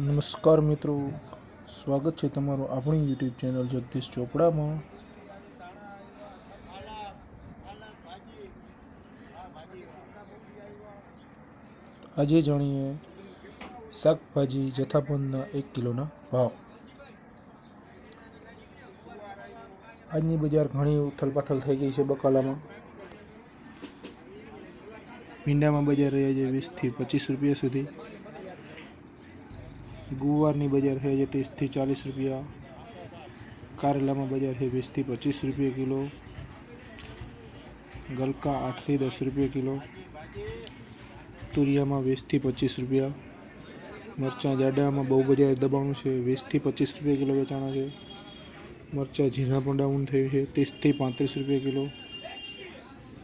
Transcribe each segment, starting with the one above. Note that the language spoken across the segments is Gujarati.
નમસ્કાર મિત્રો. સ્વાગત છે તમારું આપણી યુટ્યુબ ચેનલ જગદીશ ચોપડામાં. આજે જાણીએ શાકભાજી જથ્થાબંધના એક કિલોના ભાવ. આજની બજાર ઘણી ઉથલપાથલ થઈ ગઈ છે બકાલામાં. ભીંડામાં બજાર રહ્યા છે વીસથી પચીસ રૂપિયા સુધી. ગુવારની બજાર છે જે ત્રીસથી ચાલીસ રૂપિયા. કારેલામાં બજાર છે વીસથી પચીસ રૂપિયા કિલો. ગલકા આઠથી દસ રૂપિયા કિલો. તુરિયામાં વીસથી પચીસ રૂપિયા. મરચાં જાડામાં બહુ બજાર દબાણું છે વીસથી પચીસ રૂપિયા કિલો વેચાણા છે. મરચાં ઝીણા પણ ડાઉન થયું છે ત્રીસથી પાંત્રીસ રૂપિયા કિલો.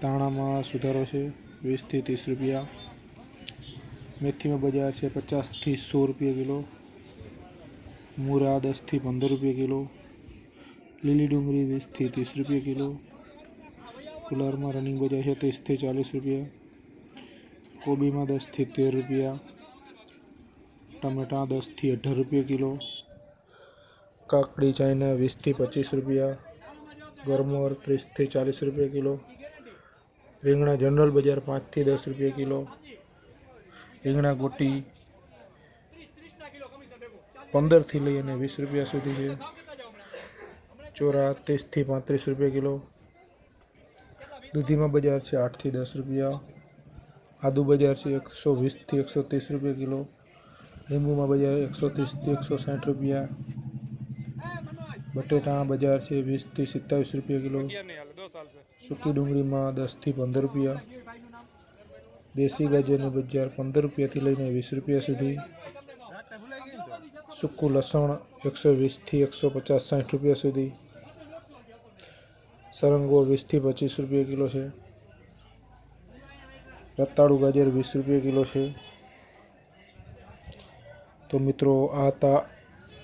તાણામાં સુધારો છે વીસથી ત્રીસ રૂપિયા. મેથીમાં બજાર છે પચાસથી સો રૂપિયા કિલો. મૂરા દસથી પંદર રૂપિયા કિલો. લીલી ડુંગળી વીસથી ત્રીસ રૂપિયા કિલો. કુલારમાં રનિંગ બજાર છે ત્રીસથી ચાલીસ રૂપિયા. કોબીમાં દસથી તેર રૂપિયા. ટમેટાં દસથી અઢાર રૂપિયા કિલો. કાકડી ચાઈના વીસથી પચીસ રૂપિયા. ગરમોર ત્રીસથી ચાલીસ રૂપિયા કિલો. રીંગણા જનરલ બજાર પાંચથી દસ રૂપિયા કિલો. રીંગણા ગોટી પંદરથી લઈ અને વીસ રૂપિયા સુધી છે. ચોરા ત્રીસથી પાંત્રીસ રૂપિયા કિલો. દૂધીમાં બજાર છે આઠથી દસ રૂપિયા. આદુ બજાર છે એકસો વીસથી એકસો ત્રીસ રૂપિયા કિલો. લીંબુમાં બજાર એકસો ત્રીસથી એકસો સાઠ રૂપિયા. બટેટા બજાર છે વીસથી સિત્તાવીસ રૂપિયા કિલો. સૂકી ડુંગળીમાં દસથી પંદર રૂપિયા. દેશી ગાજરનું બજાર પંદર રૂપિયાથી લઈને વીસ રૂપિયા સુધી. સૂકું લસણ એકસો વીસથી એકસો પચાસ સાઠ રૂપિયા સુધી. સરંગો વીસથી પચીસ રૂપિયા કિલો છે. રતાળું ગાજર વીસ રૂપિયા કિલો છે. તો મિત્રો, આ હતા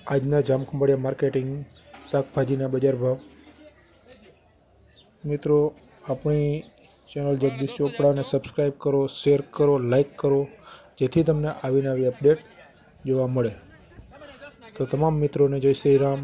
આજના જામખંભાળિયા માર્કેટિંગ શાકભાજીના બજાર ભાવ. મિત્રો, આપણી ચેનલ જગદીશ ચોપડાને સબસ્ક્રાઈબ કરો શેર કરો લાઇક કરો જેથી તમને આવીને આવી અપડેટ જોવા મળે. તો તમામ મિત્રોને જય શ્રી રામ.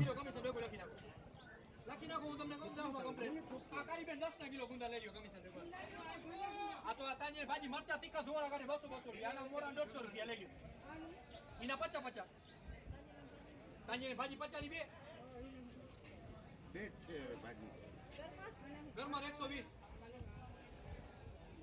ભાજી. ઘરમાં એકસો વીસ.